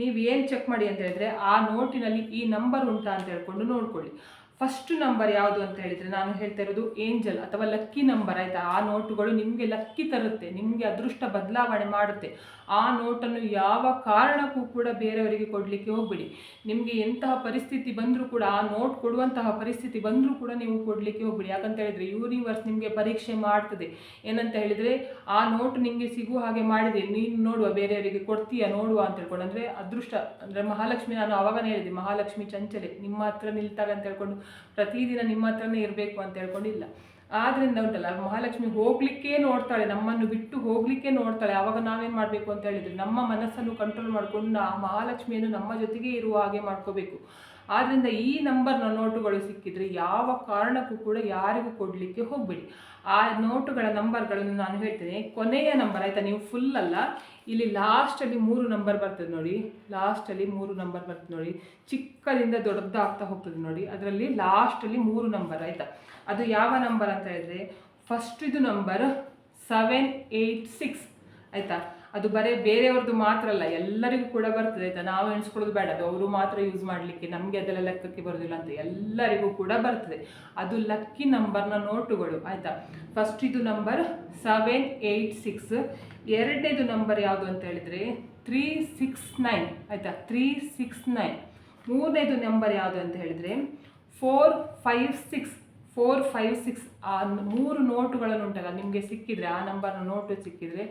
[SPEAKER 1] ನೀವು ಏನು ಚೆಕ್ ಮಾಡಿ ಅಂತ ಹೇಳಿದ್ರೆ, ಆ ನೋಟಿನಲ್ಲಿ ಈ ನಂಬರ್ ಉಂಟಾ ಅಂತ ಹೇಳ್ಕೊಂಡು ನೋಡ್ಕೊಳ್ಳಿ. ಫಸ್ಟ್ ನಂಬರ್ ಯಾವುದು ಅಂತ ಹೇಳಿದರೆ ನಾನು ಹೇಳ್ತಾ ಇರೋದು ಏಂಜಲ್ ಅಥವಾ ಲಕ್ಕಿ ನಂಬರ್ ಆಯಿತಾ? ಆ ನೋಟುಗಳು ನಿಮಗೆ ಲಕ್ಕಿ ತರುತ್ತೆ, ನಿಮಗೆ ಅದೃಷ್ಟ ಬದಲಾವಣೆ ಮಾಡುತ್ತೆ. ಆ ನೋಟನ್ನು ಯಾವ ಕಾರಣಕ್ಕೂ ಕೂಡ ಬೇರೆಯವರಿಗೆ ಕೊಡಲಿಕ್ಕೆ ಹೋಗಬೇಡಿ. ನಿಮಗೆ ಎಂತಹ ಪರಿಸ್ಥಿತಿ ಬಂದರೂ ಕೂಡ, ಆ ನೋಟ್ ಕೊಡುವಂತಹ ಪರಿಸ್ಥಿತಿ ಬಂದರೂ ಕೂಡ ನೀವು ಕೊಡಲಿಕ್ಕೆ ಹೋಗಬೇಡಿ. ಯಾಕಂತ ಹೇಳಿದರೆ ಯೂನಿವರ್ಸ್ ನಿಮಗೆ ಪರೀಕ್ಷೆ ಮಾಡ್ತದೆ. ಏನಂತ ಹೇಳಿದರೆ ಆ ನೋಟ್ ನಿಮಗೆ ಸಿಗುವ ಹಾಗೆ ಮಾಡಿದೆ. ನೀನು ನೋಡುವ, ಬೇರೆಯವರಿಗೆ ಕೊಡ್ತೀಯಾ, ನೋಡುವ ಅಂತ ಹೇಳ್ಕೊಂಡು. ಅಂದರೆ ಅದೃಷ್ಟ, ಅಂದರೆ ಮಹಾಲಕ್ಷ್ಮಿ, ನಾನು ಅವಾಗನೇ ಹೇಳಿದೆ, ಮಹಾಲಕ್ಷ್ಮಿ ಚಂಚಲೆ, ನಿಮ್ಮ ಹತ್ರ ನಿಲ್ತಾರೆ ಅಂತ ಹೇಳ್ಕೊಂಡು ಪ್ರತಿದಿನ ನಿಮ್ಮ ಹತ್ರನೇ ಇರಬೇಕು ಅಂತ ಹೇಳ್ಕೊಂಡಿಲ್ಲ. ಆದ್ರಿಂದ ಉಂಟಲ್ಲ, ಮಹಾಲಕ್ಷ್ಮಿ ಹೋಗ್ಲಿಕ್ಕೆ ನೋಡ್ತಾಳೆ, ನಮ್ಮನ್ನು ಬಿಟ್ಟು ಹೋಗ್ಲಿಕ್ಕೆ ನೋಡ್ತಾಳೆ. ಆವಾಗ ನಾವೇನು ಮಾಡಬೇಕು ಅಂತ ಹೇಳಿದ್ರೆ, ನಮ್ಮ ಮನಸ್ಸನ್ನು ಕಂಟ್ರೋಲ್ ಮಾಡಿಕೊಂಡು ಆ ಮಹಾಲಕ್ಷ್ಮಿಯನ್ನು ನಮ್ಮ ಜೊತೆಗೆ ಇರುವ ಹಾಗೆ ಮಾಡ್ಕೋಬೇಕು. ಆದ್ರಿಂದ ಈ ನಂಬರ್ನ ನೋಟುಗಳು ಸಿಕ್ಕಿದ್ರೆ ಯಾವ ಕಾರಣಕ್ಕೂ ಕೂಡ ಯಾರಿಗೂ ಕೊಡಲಿಕ್ಕೆ ಹೋಗಬೇಡಿ. ಆ ನೋಟುಗಳ ನಂಬರ್ಗಳನ್ನು ನಾನು ಹೇಳ್ತೇನೆ. ಕೊನೆಯ ನಂಬರ್ ಆಯಿತಾ? ನೀವು ಫುಲ್ ಅಲ್ಲ. ಇಲ್ಲಿ ಲಾಸ್ಟಲ್ಲಿ ಮೂರು ನಂಬರ್ ಬರ್ತದೆ ನೋಡಿ. ಲಾಸ್ಟಲ್ಲಿ ಮೂರು ನಂಬರ್ ಬರ್ತದೆ ನೋಡಿ. ಚಿಕ್ಕದಿಂದ ದೊಡ್ಡದಾಗ್ತಾ ಹೋಗ್ತದೆ ನೋಡಿ. ಅದರಲ್ಲಿ ಲಾಸ್ಟಲ್ಲಿ ಮೂರು ನಂಬರ್ ಆಯಿತಾ? ಅದು ಯಾವ ನಂಬರ್ ಅಂತ ಹೇಳಿದ್ರೆ ಫಸ್ಟ್ ಇದು ನಂಬರ್ ಸೆವೆನ್ ಏಯ್ಟ್ ಸಿಕ್ಸ್ ಆಯಿತಾ? ಅದು ಬರೀ ಬೇರೆಯವ್ರದ್ದು ಮಾತ್ರ ಅಲ್ಲ, ಎಲ್ಲರಿಗೂ ಕೂಡ ಬರ್ತದೆ ಆಯಿತಾ? ನಾವು ಎಣಿಸ್ಕೊಳ್ಳೋದು ಬೇಡ, ಅದು ಅವರು ಮಾತ್ರ ಯೂಸ್ ಮಾಡಲಿಕ್ಕೆ, ನಮಗೆ ಅದೆಲ್ಲ ಲೆಕ್ಕಕ್ಕೆ ಬರೋದಿಲ್ಲ ಅಂತ ಎಲ್ಲರಿಗೂ ಕೂಡ ಬರ್ತದೆ. ಅದು ಲಕ್ಕಿ ನಂಬರ್ನ ನೋಟುಗಳು, ಆಯಿತಾ? ಫಸ್ಟ್ ಇದು ನಂಬರ್ ಸೆವೆನ್ ಏಯ್ಟ್ ಸಿಕ್ಸ್ ಎರಡನೇದು ನಂಬರ್ ಯಾವುದು ಅಂತ ಹೇಳಿದರೆ ತ್ರೀ ಸಿಕ್ಸ್ ನೈನ್ ಆಯಿತಾ? ತ್ರೀ ಸಿಕ್ಸ್ ನೈನ್ ಮೂರನೇದು ನಂಬರ್ ಯಾವುದು ಅಂತ ಹೇಳಿದರೆ four five six four five six ಆ ಮೂರು ನೋಟುಗಳನ್ನು ಉಂಟಲ್ಲ ನಿಮಗೆ ಸಿಕ್ಕಿದರೆ ಆ ನಂಬರ್ನ ನೋಟು ಸಿಕ್ಕಿದರೆ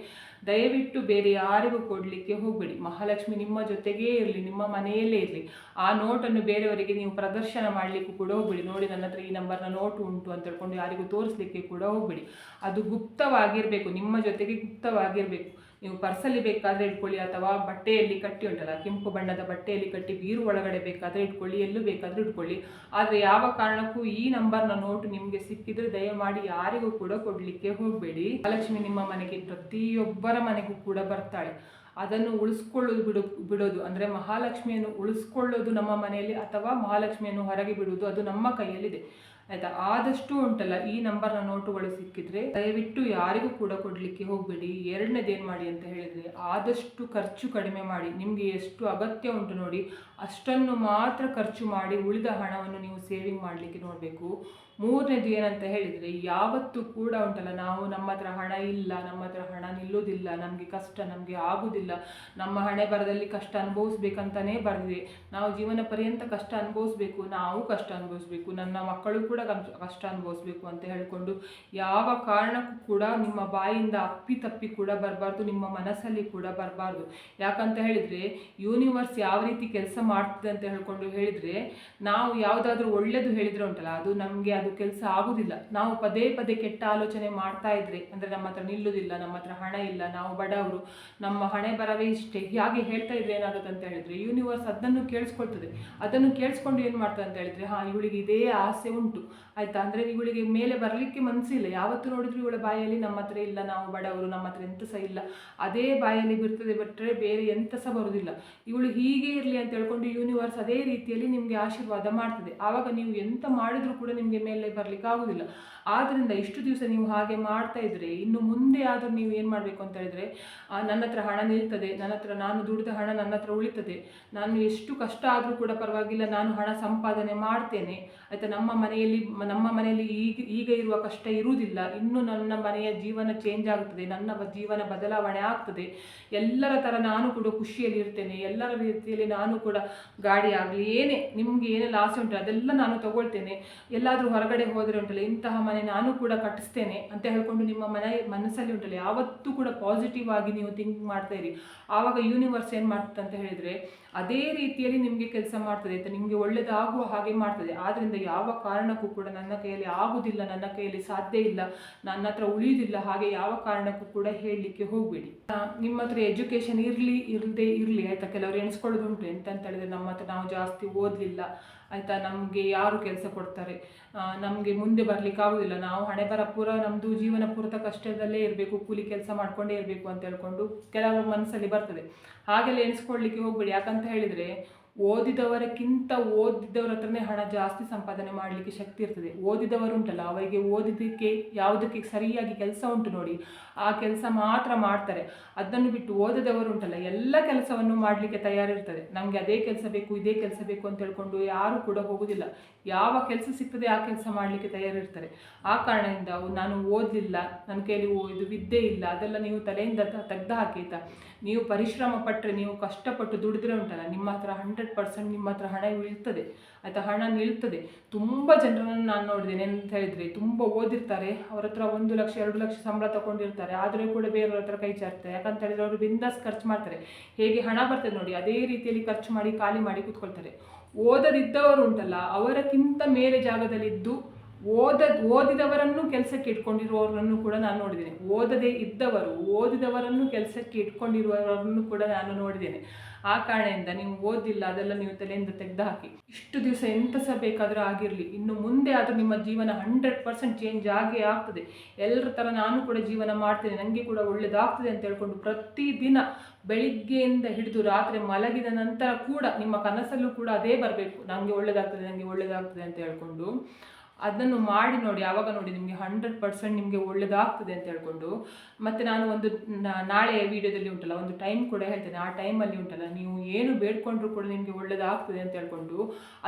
[SPEAKER 1] ದಯವಿಟ್ಟು ಬೇರೆ ಯಾರಿಗೂ ಕೊಡಲಿಕ್ಕೆ ಹೋಗಬೇಡಿ. ಮಹಾಲಕ್ಷ್ಮಿ ನಿಮ್ಮ ಜೊತೆಗೇ ಇರಲಿ, ನಿಮ್ಮ ಮನೆಯಲ್ಲೇ ಇರಲಿ. ಆ ನೋಟನ್ನು ಬೇರೆಯವರಿಗೆ ನೀವು ಪ್ರದರ್ಶನ ಮಾಡಲಿಕ್ಕೂ ಕೂಡ ಹೋಗಬೇಡಿ. ನೋಡಿ ನನ್ನ ಹತ್ರ ಈ ನಂಬರ್ನ ನೋಟು ಉಂಟು ಅಂತ ಹೇಳ್ಕೊಂಡು ಯಾರಿಗೂ ತೋರಿಸಲಿಕ್ಕೆ ಕೂಡ ಹೋಗಬೇಡಿ. ಅದು ಗುಪ್ತವಾಗಿರಬೇಕು, ನಿಮ್ಮ ಜೊತೆಗೆ ಗುಪ್ತವಾಗಿರಬೇಕು. ನೀವು ಪರ್ಸಲ್ಲಿ ಬೇಕಾದರೆ ಇಟ್ಕೊಳ್ಳಿ ಅಥವಾ ಬಟ್ಟೆಯಲ್ಲಿ ಕಟ್ಟಿ ಉಂಟಲ್ಲ, ಕೆಂಪು ಬಣ್ಣದ ಬಟ್ಟೆಯಲ್ಲಿ ಕಟ್ಟಿ ಬೀರು ಒಳಗಡೆ ಬೇಕಾದರೆ ಇಟ್ಕೊಳ್ಳಿ, ಎಲ್ಲೂ ಬೇಕಾದರೂ ಇಟ್ಕೊಳ್ಳಿ. ಆದರೆ ಯಾವ ಕಾರಣಕ್ಕೂ ಈ ನಂಬರ್ನ ನೋಟು ನಿಮಗೆ ಸಿಕ್ಕಿದ್ರೆ ದಯಮಾಡಿ ಯಾರಿಗೂ ಕೂಡ ಕೊಡಲಿಕ್ಕೆ ಹೋಗಬೇಡಿ. ಮಹಾಲಕ್ಷ್ಮಿ ನಿಮ್ಮ ಮನೆಗೆ ಪ್ರತಿಯೊಬ್ಬರ ಮನೆಗೂ ಕೂಡ ಬರ್ತಾಳೆ. ಅದನ್ನು ಉಳಿಸ್ಕೊಳ್ಳೋದು ಬಿಡು, ಬಿಡೋದು. ಅಂದರೆ ಮಹಾಲಕ್ಷ್ಮಿಯನ್ನು ಉಳಿಸ್ಕೊಳ್ಳೋದು ನಮ್ಮ ಮನೆಯಲ್ಲಿ ಅಥವಾ ಮಹಾಲಕ್ಷ್ಮಿಯನ್ನು ಹೊರಗೆ ಬಿಡುವುದು ಅದು ನಮ್ಮ ಕೈಯಲ್ಲಿದೆ. ಆಯ್ತಾ? ಆದಷ್ಟು ಉಂಟಲ್ಲ, ಈ ನಂಬರ್ನ ನೋಟುಗಳು ಸಿಕ್ಕಿದ್ರೆ ದಯವಿಟ್ಟು ಯಾರಿಗೂ ಕೂಡ ಕೊಡಲಿಕ್ಕೆ ಹೋಗಬೇಡಿ. ಎರಡನೇದೇನು ಮಾಡಿ ಅಂತ ಹೇಳಿದರೆ, ಆದಷ್ಟು ಖರ್ಚು ಕಡಿಮೆ ಮಾಡಿ. ನಿಮಗೆ ಎಷ್ಟು ಅಗತ್ಯ ಉಂಟು ನೋಡಿ, ಅಷ್ಟನ್ನು ಮಾತ್ರ ಖರ್ಚು ಮಾಡಿ ಉಳಿದ ಹಣವನ್ನು ನೀವು ಸೇವಿಂಗ್ ಮಾಡಲಿಕ್ಕೆ ನೋಡಬೇಕು. ಮೂರನೇದು ಏನಂತ ಹೇಳಿದರೆ, ಯಾವತ್ತೂ ಕೂಡ ಉಂಟಲ್ಲ, ನಾವು ನಮ್ಮ ಹತ್ರ ಹಣ ಇಲ್ಲ ನಮ್ಮ ಹತ್ರ ಹಣ ನಿಲ್ಲೋದಿಲ್ಲ ನಮಗೆ ಕಷ್ಟ, ನಮಗೆ ಆಗೋದಿಲ್ಲ ನಮ್ಮ ಹಣೆ ಬರದಲ್ಲಿ ಕಷ್ಟ ಅನುಭವಿಸ್ಬೇಕಂತಲೇ ಬರೆದಿದೆ. ನಾವು ಜೀವನ ಪರ್ಯಂತ ಕಷ್ಟ ಅನುಭವಿಸ್ಬೇಕು, ನಾವು ಕಷ್ಟ ಅನುಭವಿಸ್ಬೇಕು, ನನ್ನ ಮಕ್ಕಳು ಕೂಡ ಕಷ್ಟ ಅನುಭವಿಸ್ಬೇಕು ಅಂತ ಹೇಳಿಕೊಂಡು, ಯಾವ ಕಾರಣಕ್ಕೂ ಕೂಡ ನಿಮ್ಮ ಬಾಯಿಂದ ಅಪ್ಪಿ ತಪ್ಪಿ ಕೂಡ ಬರಬಾರ್ದು, ನಿಮ್ಮ ಮನಸ್ಸಲ್ಲಿ ಕೂಡ ಬರಬಾರ್ದು. ಯಾಕಂತ ಹೇಳಿದರೆ, ಯೂನಿವರ್ಸ್ ಯಾವ ರೀತಿ ಕೆಲಸ ಮಾಡ್ತದೆ ಅಂತ ಹೇಳ್ಕೊಂಡು ಹೇಳಿದರೆ, ನಾವು ಯಾವುದಾದ್ರೂ ಒಳ್ಳೆಯದು ಹೇಳಿದರೆ ಉಂಟಲ್ಲ, ಅದು ನಮಗೆ ಅದು ಕೆಲಸ ಆಗುದಿಲ್ಲ. ನಾವು ಪದೇ ಪದೇ ಕೆಟ್ಟ ಆಲೋಚನೆ ಮಾಡ್ತಾ ಇದ್ರೆ, ಅಂದರೆ ನಮ್ಮ ಹತ್ರ ನಿಲ್ಲುವುದಿಲ್ಲ ನಮ್ಮ ಹತ್ರ ಹಣ ಇಲ್ಲ, ನಾವು ಬಡವರು, ನಮ್ಮ ಹಣೆ ಬರವೇ ಇಷ್ಟೇ, ಹಾಗೆ ಹೇಳ್ತಾ ಇದ್ರೆ ಏನಾಗುತ್ತೆ ಅಂತ ಹೇಳಿದ್ರೆ ಯೂನಿವರ್ಸ್ ಅದನ್ನು ಕೇಳಿಸ್ಕೊಳ್ತದೆ. ಅದನ್ನು ಕೇಳಿಸ್ಕೊಂಡು ಏನು ಮಾಡ್ತದೆ ಅಂತ ಹೇಳಿದ್ರೆ, ಹಾಂ, ಇವಳಿಗೆ ಇದೇ ಆಸೆ ಉಂಟು. ಆಯ್ತಾ? ಅಂದರೆ ಇವಳಿಗೆ ಮೇಲೆ ಬರಲಿಕ್ಕೆ ಮನಸ್ಸಿಲ್ಲ ಯಾವತ್ತು ನೋಡಿದ್ರು ಇವಳ ಬಾಯಲ್ಲಿ ನಮ್ಮ ಹತ್ರ ಇಲ್ಲ, ನಾವು ಬಡವರು, ನಮ್ಮ ಹತ್ರ ಎಂತ ಸಹ ಇಲ್ಲ. ಅದೇ ಬಾಯಲ್ಲಿ ಬಿರ್ತದೆ ಬಿಟ್ಟರೆ ಬೇರೆ ಎಂತ ಸಹ ಬರುವುದಿಲ್ಲ ಇವಳು ಹೀಗೆ ಇರಲಿ ಅಂತ ಹೇಳ್ಕೊಂಡು ಯೂನಿವರ್ಸ್ ಅದೇ ರೀತಿಯಲ್ಲಿ ನಿಮಗೆ ಆಶೀರ್ವಾದ ಮಾಡ್ತದೆ. ಆವಾಗ ನೀವು ಎಂತ ಮಾಡಿದ್ರು ಕೂಡ ನಿಮಗೆ ಮೇಲೆ ಬರಲಿಕ್ಕೆ ಆಗುದಿಲ್ಲ. ಆದ್ದರಿಂದ ಇಷ್ಟು ದಿವಸ ನೀವು ಹಾಗೆ ಮಾಡ್ತಾ ಇದ್ರೆ, ಇನ್ನು ಮುಂದೆ ಆದರೂ ನೀವು ಏನು ಮಾಡಬೇಕು ಅಂತ ಹೇಳಿದ್ರೆ ನನ್ನ ಹತ್ರ ಹಣ ನಿಲ್ತದೆ, ನನ್ನ ಹತ್ರ ನಾನು ದುಡಿದ ಹಣ ನನ್ನ ಹತ್ರ ಉಳಿತದೆ, ನಾನು ಎಷ್ಟು ಕಷ್ಟ ಆದರೂ ಕೂಡ ಪರವಾಗಿಲ್ಲ, ನಾನು ಹಣ ಸಂಪಾದನೆ ಮಾಡ್ತೇನೆ. ಆಯಿತಾ, ನಮ್ಮ ಮನೆಯಲ್ಲಿ ನಮ್ಮ ಮನೆಯಲ್ಲಿ ಈಗ ಈಗ ಇರುವ ಕಷ್ಟ ಇರುವುದಿಲ್ಲ. ಇನ್ನು ನನ್ನ ಮನೆಯ ಜೀವನ ಚೇಂಜ್ ಆಗ್ತದೆ ನನ್ನ ಜೀವನ ಬದಲಾವಣೆ ಆಗ್ತದೆ. ಎಲ್ಲರ ಥರ ನಾನು ಕೂಡ ಖುಷಿಯಲ್ಲಿ ಇರ್ತೇನೆ, ಎಲ್ಲರ ರೀತಿಯಲ್ಲಿ ನಾನು ಕೂಡ ಗಾಡಿ ಆಗಲಿ, ಏನೇ, ನಿಮಗೆ ಏನೆಲ್ಲ ಆಸೆ ಉಂಟು, ಅದೆಲ್ಲ ನಾನು ತಗೊಳ್ತೇನೆ. ಎಲ್ಲಾದರೂ ಹೊರಗಡೆ ಹೋದರೆ ಉಂಟಲ್ಲ, ಇಂತಹ ಮನೆ ನಾನು ಕೂಡ ಕಟ್ಟಿಸ್ತೇನೆ ಅಂತ ಹೇಳ್ಕೊಂಡು ನಿಮ್ಮ ಮನೆ ಮನಸ್ಸಲ್ಲಿ ಉಂಟಲ್ಲ, ಯಾವತ್ತೂ ಕೂಡ ಪಾಸಿಟಿವ್ ಆಗಿ ನೀವು ಥಿಂಕ್ ಮಾಡ್ತಾ ಇರಿ. ಆವಾಗ ಯೂನಿವರ್ಸ್ ಏನು ಮಾಡ್ತದೆ ಅಂತ ಹೇಳಿದರೆ, ಅದೇ ರೀತಿಯಲ್ಲಿ ನಿಮಗೆ ಕೆಲಸ ಮಾಡ್ತದೆ, ಆಯಿತಾ? ನಿಮಗೆ ಒಳ್ಳೆಯದಾಗುವ ಹಾಗೆ ಮಾಡ್ತದೆ. ಆದ್ದರಿಂದ ಯಾವ ಕಾರಣಕ್ಕೂ ಕೂಡ ನನ್ನ ಕೈಯಲ್ಲಿ ಆಗುವುದಿಲ್ಲ ನನ್ನ ಕೈಯಲ್ಲಿ ಸಾಧ್ಯ ಇಲ್ಲ, ನನ್ನ ಹತ್ರ ಉಳಿಯುವುದಿಲ್ಲ ಹಾಗೆ ಯಾವ ಕಾರಣಕ್ಕೂ ಕೂಡ ಹೇಳಲಿಕ್ಕೆ ಹೋಗಬೇಡಿ. ನಿಮ್ಮ ಹತ್ರ ಎಜುಕೇಷನ್ ಇರಲಿ ಇರದೇ ಇರಲಿ, ಆಯಿತಾ? ಕೆಲವರು ಎಣಿಸ್ಕೊಳ್ಳೋದುಂಟು ಎಂತ ಅಂತ ಹೇಳಿದ್ರೆ, ನಮ್ಮ ಹತ್ರ ನಾವು ಜಾಸ್ತಿ ಓದಲಿಲ್ಲ. ಆಯಿತಾ? ನಮಗೆ ಯಾರು ಕೆಲಸ ಕೊಡ್ತಾರೆ? ನಮಗೆ ಮುಂದೆ ಬರ್ಲಿಕ್ಕೆ ಆಗೋದಿಲ್ಲ. ನಾವು ಹಣೆ ಬರ ಪೂರ ನಮ್ಮದು ಜೀವನ ಪೂರ್ತ ಕಷ್ಟದಲ್ಲೇ ಇರಬೇಕು, ಕೂಲಿ ಕೆಲಸ ಮಾಡ್ಕೊಂಡೇ ಇರಬೇಕು ಅಂತ ಹೇಳ್ಕೊಂಡು ಕೆಲವು ಮನಸ್ಸಲ್ಲಿ ಬರ್ತದೆ. ಹಾಗೆಲ್ಲ ಎಣಿಸ್ಕೊಳ್ಲಿಕ್ಕೆ ಹೋಗ್ಬೇಡಿ. ಯಾಕಂತ ಹೇಳಿದರೆ ಓದಿದವರಕ್ಕಿಂತ ಓದಿದವರ ಹತ್ರನೇ ಹಣ ಜಾಸ್ತಿ ಸಂಪಾದನೆ ಮಾಡಲಿಕ್ಕೆ ಶಕ್ತಿ ಇರ್ತದೆ. ಓದಿದವರುಂಟಲ್ಲ, ಅವರಿಗೆ ಓದಿದ್ದಕ್ಕೆ ಯಾವುದಕ್ಕೆ ಸರಿಯಾಗಿ ಕೆಲಸ ಉಂಟು ನೋಡಿ, ಆ ಕೆಲಸ ಮಾತ್ರ ಮಾಡ್ತಾರೆ. ಅದನ್ನು ಬಿಟ್ಟು ಓದದವರುಂಟಲ್ಲ, ಎಲ್ಲ ಕೆಲಸವನ್ನು ಮಾಡಲಿಕ್ಕೆ ತಯಾರಿರ್ತದೆ. ನಮಗೆ ಅದೇ ಕೆಲಸ ಬೇಕು, ಇದೇ ಕೆಲಸ ಬೇಕು ಅಂತ ಹೇಳ್ಕೊಂಡು ಯಾರು ಕೂಡ ಹೋಗುದಿಲ್ಲ. ಯಾವ ಕೆಲಸ ಸಿಗ್ತದೆ ಆ ಕೆಲಸ ಮಾಡಲಿಕ್ಕೆ ತಯಾರಿರ್ತಾರೆ. ಆ ಕಾರಣದಿಂದ ನಾನು ಓದಲಿಲ್ಲ, ನನ್ನ ಕೈಲಿ ಓ- ಇದು ವಿದ್ಯೆ ಇಲ್ಲ, ಅದೆಲ್ಲ ನೀವು ತಲೆಯಿಂದ ತೆಗ್ದು ಹಾಕಿ ನೀವು ಪರಿಶ್ರಮ ಪಟ್ಟರೆ ನೀವು ಕಷ್ಟಪಟ್ಟು ದುಡಿದ್ರೆ ಉಂಟಲ್ಲ, ನಿಮ್ಮ ಹತ್ರ ಹಂಡ್ರೆಡ್ ಪರ್ಸೆಂಟ್ ನಿಮ್ಮ ಹತ್ರ ಹಣ ನಿಲ್ತದೆ ಆಯಿತಾ? ಹಣ ನಿಲ್ತದೆ. ತುಂಬ ಜನರನ್ನು ನಾನು ನೋಡಿದ್ದೇನೆ ಅಂತ ಹೇಳಿದರೆ, ತುಂಬ ಓದಿರ್ತಾರೆ, ಅವ್ರ ಹತ್ರ ಒಂದು ಲಕ್ಷ, ಎರಡು ಲಕ್ಷ ಸಂಬಳ ತಗೊಂಡಿರ್ತಾರೆ, ಆದರೂ ಕೂಡ ಬೇರೆಯವ್ರ ಹತ್ರ ಕೈ ಚಾರ್ತಾರೆ ಯಾಕಂತ ಹೇಳಿದ್ರೆ ಅವರು ಬಿಂದಾಸ್ ಖರ್ಚು ಮಾಡ್ತಾರೆ. ಹೇಗೆ ಹಣ ಬರ್ತದೆ ನೋಡಿ, ಅದೇ ರೀತಿಯಲ್ಲಿ ಖರ್ಚು ಮಾಡಿ, ಖಾಲಿ ಮಾಡಿ ಕೂತ್ಕೊಳ್ತಾರೆ. ಓದದಿದ್ದವರು ಉಂಟಲ್ಲ, ಅವರಕ್ಕಿಂತ ಮೇಲೆ ಜಾಗದಲ್ಲಿದ್ದು ಓದ, ಓದಿದವರನ್ನು ಕೆಲಸಕ್ಕೆ ಇಟ್ಕೊಂಡಿರುವವರನ್ನು ಕೂಡ ನಾನು ನೋಡಿದ್ದೇನೆ. ಓದದೇ ಇದ್ದವರು, ಓದಿದವರನ್ನು ಕೆಲಸಕ್ಕೆ ಇಟ್ಕೊಂಡಿರುವವರನ್ನು ಕೂಡ ನಾನು ನೋಡಿದ್ದೇನೆ. ಆ ಕಾರಣದಿಂದ ನೀವು ಓದಿಲ್ಲ, ಅದೆಲ್ಲ ನೀವು ತಲೆಯಿಂದ ತೆಗೆದು ಹಾಕಿ ಇಷ್ಟು ದಿವಸ ಎಂತ ಸಹ ಬೇಕಾದರೂ ಆಗಿರಲಿ. ಇನ್ನು ಮುಂದೆ ಆದರೂ ನಿಮ್ಮ ಜೀವನ ಹಂಡ್ರೆಡ್ ಪರ್ಸೆಂಟ್ ಚೇಂಜ್ ಆಗೇ ಆಗ್ತದೆ. ಎಲ್ಲರ ಥರ ನಾನು ಕೂಡ ಜೀವನ ಮಾಡ್ತೇನೆ. ನನಗೆ ಕೂಡ ಒಳ್ಳೆಯದಾಗ್ತದೆ ಅಂತ ಹೇಳ್ಕೊಂಡು ಪ್ರತಿದಿನ ಬೆಳಿಗ್ಗೆಯಿಂದ ಹಿಡಿದು ರಾತ್ರಿ ಮಲಗಿದ ನಂತರ ಕೂಡ ನಿಮ್ಮ ಕನಸಲ್ಲೂ ಕೂಡ ಅದೇ ಬರಬೇಕು. ನನಗೆ ಒಳ್ಳೆಯದಾಗ್ತದೆ ನನಗೆ ಒಳ್ಳೆಯದಾಗ್ತದೆ ಅಂತ ಹೇಳ್ಕೊಂಡು. ಅದನ್ನು ಮಾಡಿ ನೋಡಿ ಯಾವಾಗ ನೋಡಿ ನಿಮಗೆ ಹಂಡ್ರೆಡ್ ಪರ್ಸೆಂಟ್ ನಿಮಗೆ ಒಳ್ಳೇದಾಗ್ತದೆ ಅಂತ ಹೇಳ್ಕೊಂಡು. ಮತ್ತು ನಾನು ಒಂದು ನಾಳೆ ವಿಡಿಯೋದಲ್ಲಿ ಉಂಟಲ್ಲ, ಒಂದು ಟೈಮ್ ಕೂಡ ಹೇಳ್ತೇನೆ. ಆ ಟೈಮಲ್ಲಿ ಉಂಟಲ್ಲ, ನೀವು ಏನು ಬೇಡ್ಕೊಂಡ್ರು ಕೂಡ ನಿಮಗೆ ಒಳ್ಳೇದಾಗ್ತದೆ ಅಂತ ಹೇಳ್ಕೊಂಡು,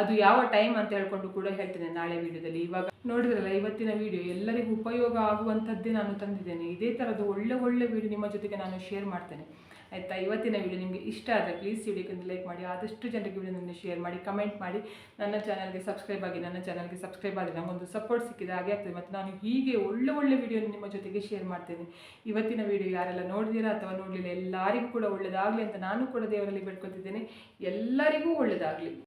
[SPEAKER 1] ಅದು ಯಾವ ಟೈಮ್ ಅಂತ ಹೇಳ್ಕೊಂಡು ಕೂಡ ಹೇಳ್ತೇನೆ ನಾಳೆ ವೀಡಿಯೋದಲ್ಲಿ. ಇವಾಗ ನೋಡಿದ್ರಲ್ಲ, ಇವತ್ತಿನ ವಿಡಿಯೋ ಎಲ್ಲರಿಗೂ ಉಪಯೋಗ ಆಗುವಂಥದ್ದೇ ನಾನು ತಂದಿದ್ದೇನೆ. ಇದೇ ಥರದ ಒಳ್ಳೆ ಒಳ್ಳೆ ವಿಡಿಯೋ ನಿಮ್ಮ ಜೊತೆಗೆ ನಾನು ಶೇರ್ ಮಾಡ್ತೇನೆ. ಆಯಿತಾ? ಇವತ್ತಿನ ವಿಡಿಯೋ ನಿಮಗೆ ಇಷ್ಟ ಆದರೆ ಪ್ಲೀಸ್ ವಿಡಿಯೋಕ್ಕೆ ಲೈಕ್ ಮಾಡಿ, ಆದಷ್ಟು ಜನರಿಗೆ ವಿಡಿಯೋನ ಶೇರ್ ಮಾಡಿ ಕಮೆಂಟ್ ಮಾಡಿ. ನನ್ನ ಚಾನಲ್ಗೆ ಸಬ್ಸ್ಕ್ರೈಬ್ ಆಗಿ, ನನ್ನ ಚಾನಲ್ಗೆ ಸಬ್ಸ್ಕ್ರೈಬ್ ಆದರೆ ನಮಗೊಂದು ಸಪೋರ್ಟ್ ಸಿಕ್ಕಿದೆ ಹಾಗೆ ಆಗ್ತದೆ. ಮತ್ತು ನಾನು ಹೀಗೆ ಒಳ್ಳೆ ಒಳ್ಳೆ ವಿಡಿಯೋ ನಿಮ್ಮ ಜೊತೆಗೆ ಶೇರ್ ಮಾಡ್ತೇನೆ. ಇವತ್ತಿನ ವಿಡಿಯೋ ಯಾರೆಲ್ಲ ನೋಡಿದಿರಾ ಅಥವಾ ನೋಡಲಿಲ್ಲ, ಎಲ್ಲರಿಗೂ ಕೂಡ ಒಳ್ಳೆಯದಾಗಲಿ ಅಂತ ನಾನು ಕೂಡ ದೇವರಲ್ಲಿ ಬೇಡ್ಕೊತಿದ್ದೇನೆ. ಎಲ್ಲರಿಗೂ ಒಳ್ಳೆಯದಾಗಲಿ